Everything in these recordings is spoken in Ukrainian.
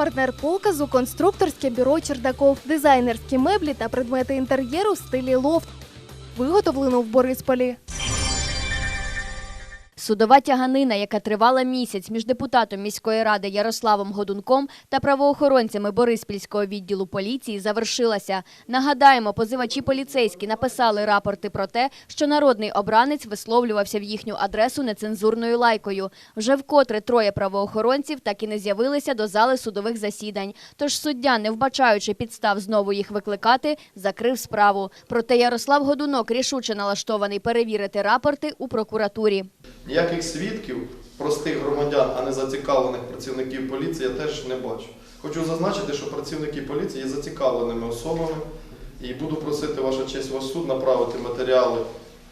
партнер показу конструкторське бюро Чердаков, дизайнерські меблі та предмети інтер'єру в стилі лофт. Виготовлено в Борисполі. Судова тяганина, яка тривала місяць між депутатом міської ради Ярославом Годунком та правоохоронцями Бориспільського відділу поліції, завершилася. Нагадаємо, позивачі поліцейські написали рапорти про те, що народний обранець висловлювався в їхню адресу нецензурною лайкою. Вже вкотре троє правоохоронців так і не з'явилися до зали судових засідань. Тож суддя, не вбачаючи підстав знову їх викликати, закрив справу. Проте Ярослав Годунок рішуче налаштований перевірити рапорти у прокуратурі. Ніяких свідків, простих громадян, а не зацікавлених працівників поліції, я теж не бачу. Хочу зазначити, що працівники поліції є зацікавленими особами і буду просити ваша честь ваш суд направити матеріали,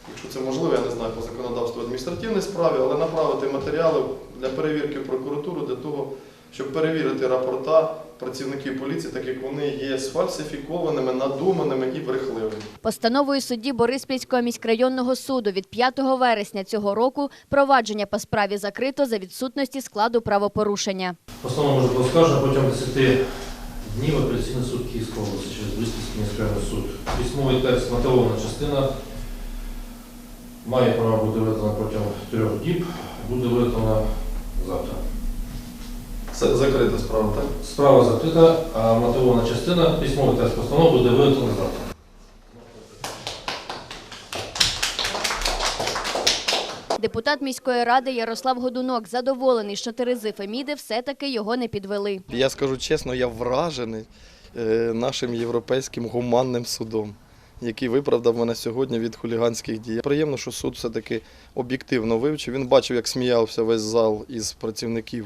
якщо це можливо, я не знаю по законодавству адміністративної справі, але направити матеріали для перевірки в прокуратуру для того, щоб перевірити рапорта працівників поліції, так як вони є сфальсифікованими, надуманими і брехливими. Постановою судді Бориспільського міськрайонного суду від 5 вересня цього року провадження по справі закрито за відсутності складу правопорушення. Постанова може бути оскаржена протягом 10 днів апеляційний суд Київської області через Бориспільський міськрайонний суд. Письмовий текст мотивована частина має право бути видана протягом трьох діб, буде видана завтра. Це закрита справа, так? Справа закрита, а мотивована частина, письмовий текст постанови буде видана завтра. Депутат міської ради Ярослав Годунок задоволений, що Терези Феміди все-таки його не підвели. Я скажу чесно, я вражений е, нашим європейським гуманним судом, який виправдав мене сьогодні від хуліганських дій. Приємно, що суд все-таки об'єктивно вивчив. Він бачив, як сміявся весь зал із працівників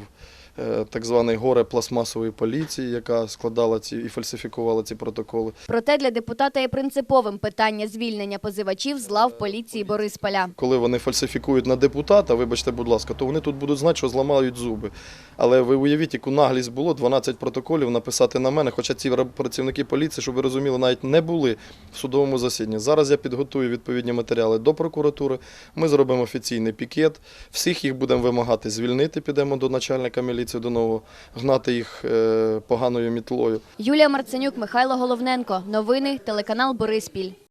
так званої горе пластмасової поліції, яка складала ці і фальсифікувала ці протоколи. Проте для депутата є принциповим питання звільнення позивачів з лав поліції Борисполя. Коли вони фальсифікують на депутата, вибачте, будь ласка, то вони тут будуть знати, що зламають зуби. Але ви уявіть, яку наглість було 12 протоколів написати на мене, хоча ці працівники поліції, щоб ви розуміли, навіть не були в судовому засіданні. Зараз я підготую відповідні матеріали до прокуратури. Ми зробимо офіційний пікет. Всіх їх будемо вимагати звільнити. Підемо до начальника міліції до нового, гнати їх е, поганою мітлою. Юлія Марценюк, Михайло Головненко. Новини, телеканал Бориспіль.